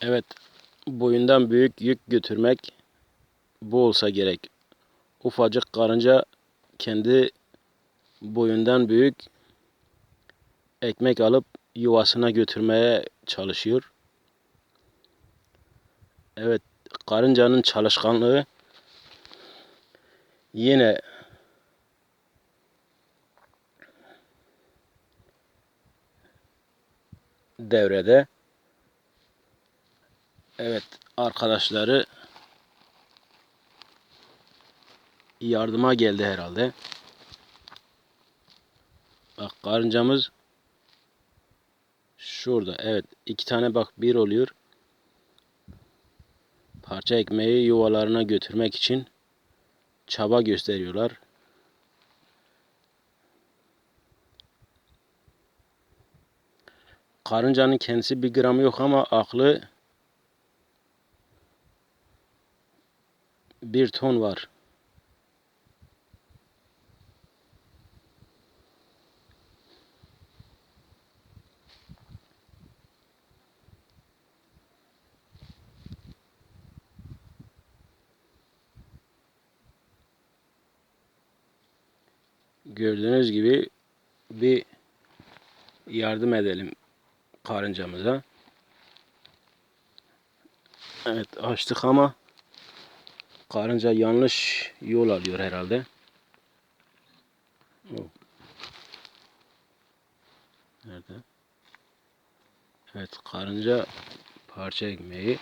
Evet, boyundan büyük yük götürmek bu olsa gerek. Ufacık karınca kendi boyundan büyük ekmek alıp yuvasına götürmeye çalışıyor. Evet, karıncanın çalışkanlığı yine devrede. Evet, arkadaşları yardıma geldi herhalde. Bak karıncamız şurada. Evet, iki tane bak bir oluyor. Parça ekmeği yuvalarına götürmek için çaba gösteriyorlar. Karıncanın kendisi bir gram yok ama aklı bir ton var. Gördüğünüz gibi bir yardım edelim karıncamıza. Evet açtık ama karınca yanlış yol alıyor herhalde. Nerede? Evet karınca parça ekmeği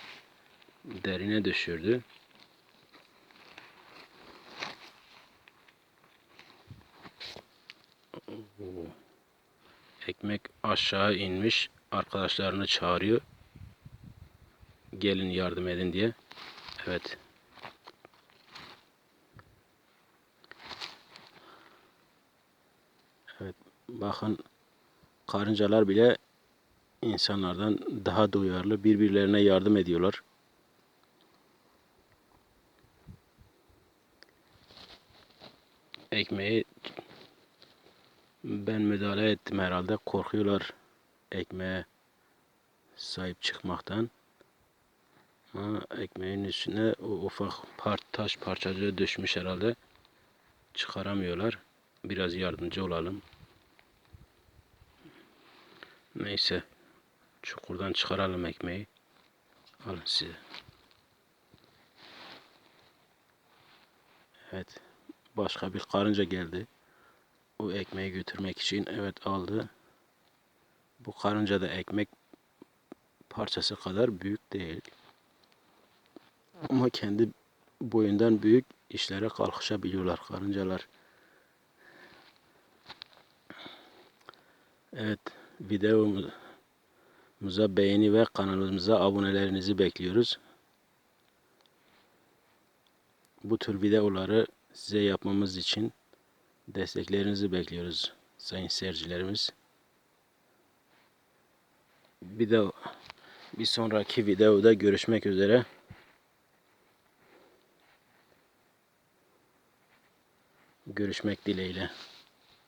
derine düşürdü. Ekmek aşağı inmiş. Arkadaşlarını çağırıyor. Gelin yardım edin diye. Evet. Evet. Bakın karıncalar bile insanlardan daha duyarlı. Birbirlerine yardım ediyorlar. Ekmeği ben müdahale ettim herhalde. Korkuyorlar ekmeğe sahip çıkmaktan. Ama ekmeğin üstüne o ufak part, taş parçacığı düşmüş herhalde. Çıkaramıyorlar. Biraz yardımcı olalım. Neyse. Çukurdan çıkaralım ekmeği. Alın size. Evet. Başka bir karınca geldi. O ekmeği götürmek için evet aldı. Bu karınca da ekmek parçası kadar büyük değil. Ama kendi boyundan büyük işlere kalkışabiliyorlar karıncalar. Evet videomuza beğeni ve kanalımıza abonelerinizi bekliyoruz. Bu tür videoları size yapmamız için desteklerinizi bekliyoruz sayın seyircilerimiz. De bir sonraki videoda görüşmek üzere. Görüşmek dileğiyle.